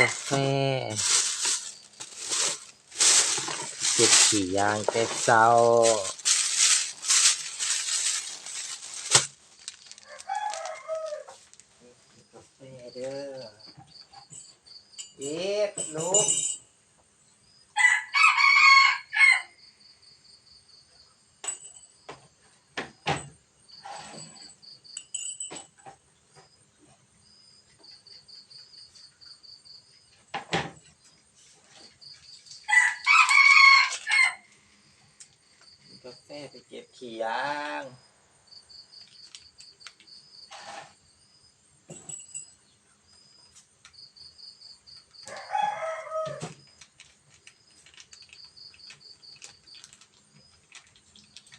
กาแฟเก็บขี่ยางแต่เช้า มีกาแฟเด้อเอ๊ะลูก มีกาแฟ ไปเก็บขี่ยาง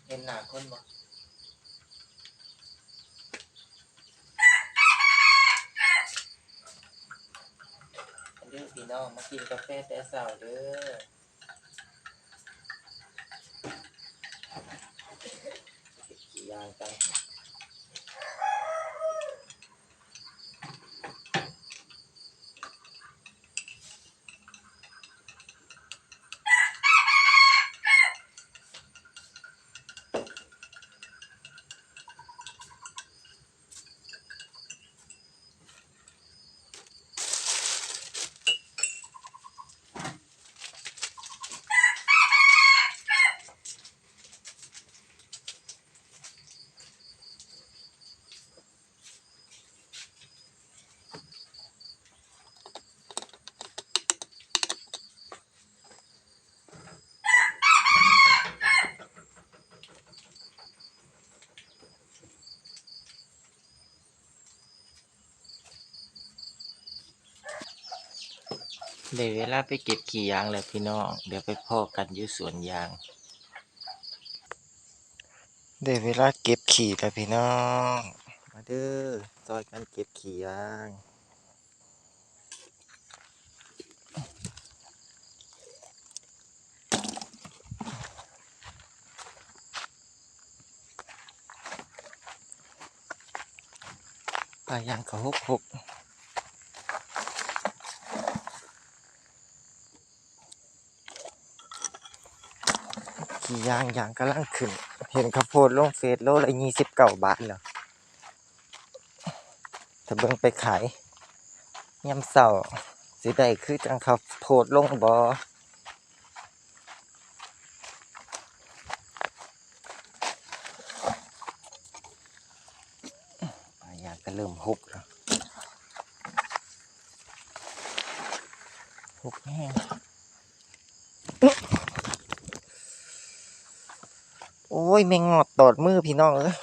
เห็นหน้าคนบ่เด้อพี่น้องมากินกาแฟแต่เช้าเด้อ なんか ได้เวลาไปเก็บขี้ยางแล้วพี่น้อง เดี๋ยวไปพ่อกันอยู่สวนยางได้เวลาเก็บขี้แล้วพี่น้อง มาเด้อซอยกันเก็บขี้ยางปลายางเขาหกหก ขี่ยางยางกำลังขึ้น เห็นข้าวโพดลงเฟซโลละยี่สิบเก้าบาทแล้วถ้าเบิ่งไปขายยามเสาสิได้คือจังข้าวโพดลงบ่ปลายางก็เริ่มหกแล้วหกแห้ง โอ้ยแมงงอดตอดมือพี่น้องเอ้ย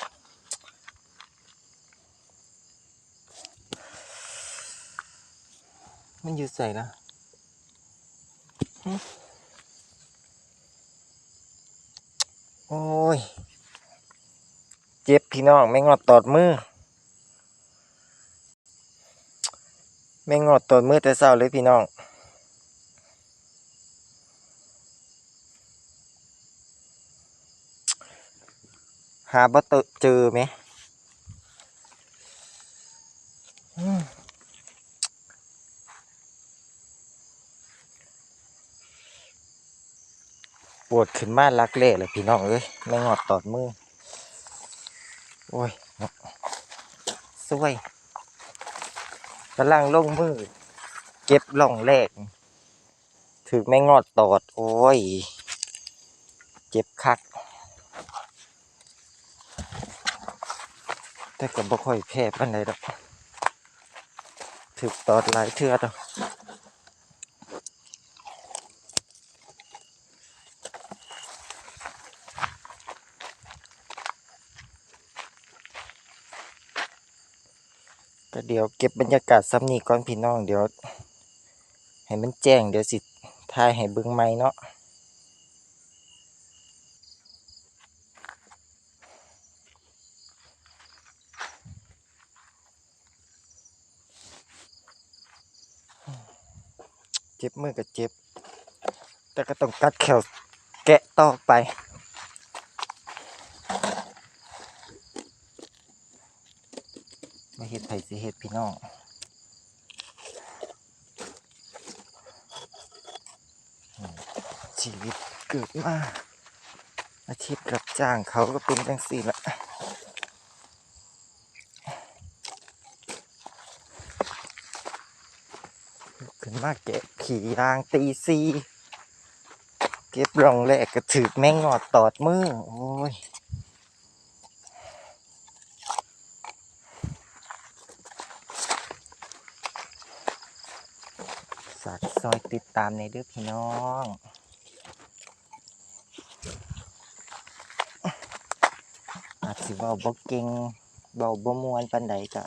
มันอยู่ใส่ละโอ้ย เจ็บพี่น้องแมงงอดตอดมือแมงงอดตอดมือแต่เศร้าเลยพี่น้อง หาบ่เตเจอไหมปวดขึ้นมาลักเล่เลยพี่น้องเอ้ยไม่งอดตอดมือ โอ้ยสวยกำลังลงมือ เก็บล่องแรก ถือไม่งอดตอด โอ้ย เจ็บคัก แต่ก็บ่ค่อยแพ้ปานใดดอกถึกตอดหลายเทื่อดอกก็เดี๋ยวเก็บบรรยากาศซ้ำนี้ก่อนพี่น้องเดี๋ยว ให้มันแจ้งเดี๋ยวสิถ่ายให้เบิ่งใหม่เนาะ จ็บมือก็เจ็บ แต่ก็ต้องกัดแขวแกะต่อไปมาเห็ดไผ่สิเห็ดพี่น้องชีวิตเกิดมาอาชีพรับจ้างเขาก็เป็นจังสี่ละ มาแกะขี่ยางตีซีเก็บรองแรกก็ถือแม่งงอดตอดมือ โอ้ยฝากซอยติดตามในเด้อพี่น้องอาจสิเว้าบ่เก่งเว้าบ่มวนปานใดก็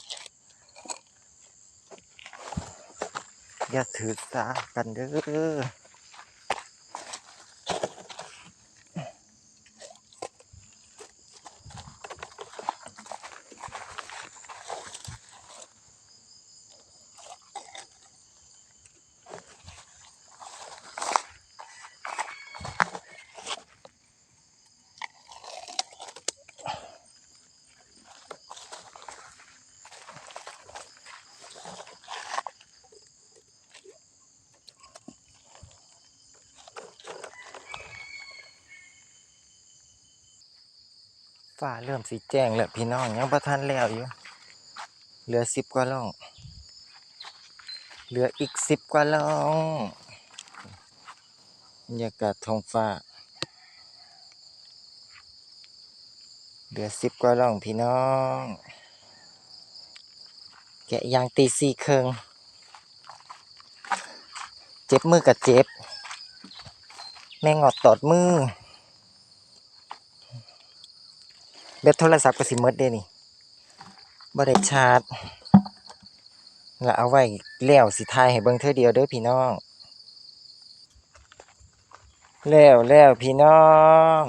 อย่าถือสากันเด้อ ฟ้าเริ่มสิแจ้งแล้วพี่น้องยังบ่ทันแล้วอยู่เหลือสิบกว่าล่อง เหลืออีกสิบกว่าล่องบรรยากาศท้องฟ้า เหลือสิบกว่าล่องพี่น้อง แกะยางตีสี่เครงเจ็บมือกับเจ็บ แม่งอดตอดมือ เบ็ดโทรศัพท์ก็สิมดเด้นี่บ่ได้ชาร์จแล้วเอาไว้แล้วสิทายให้เบิ่งเทื่อเดียวเด้อพี่น้องแล้วแล้วพี่น้อง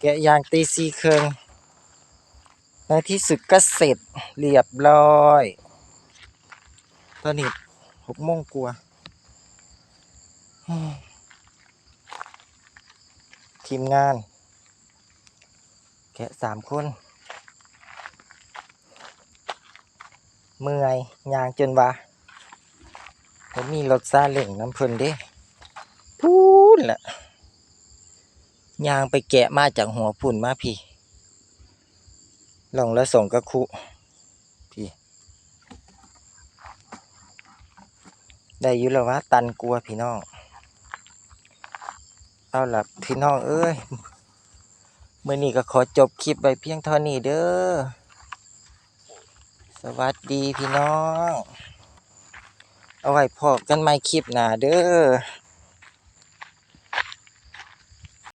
แกะยางตีสี่เครื่องในที่สุดก็เสร็จเรียบร้อย ตอนนี้หกโมงกว่าอืมทีมงาน กะสามคน เมื่อยยางจนว่าผมมีรถซาเล่งน้ำเพิ่นด้พูนแหละยางไปแกะมาจากหัวพุ่นมาพี่ลองแล้วส่งกระคุพี่ ได้ยู่แล้ววะตันกลัวพี่น้อง เอาล่ะพี่น้องเอ้ย เมื่อนี้ก็ขอจบคลิปไปเพียงเท่านี้เด้อ สวัสดีพี่น้อง เอาไว้พบกันใหม่คลิปหน้าเด้อ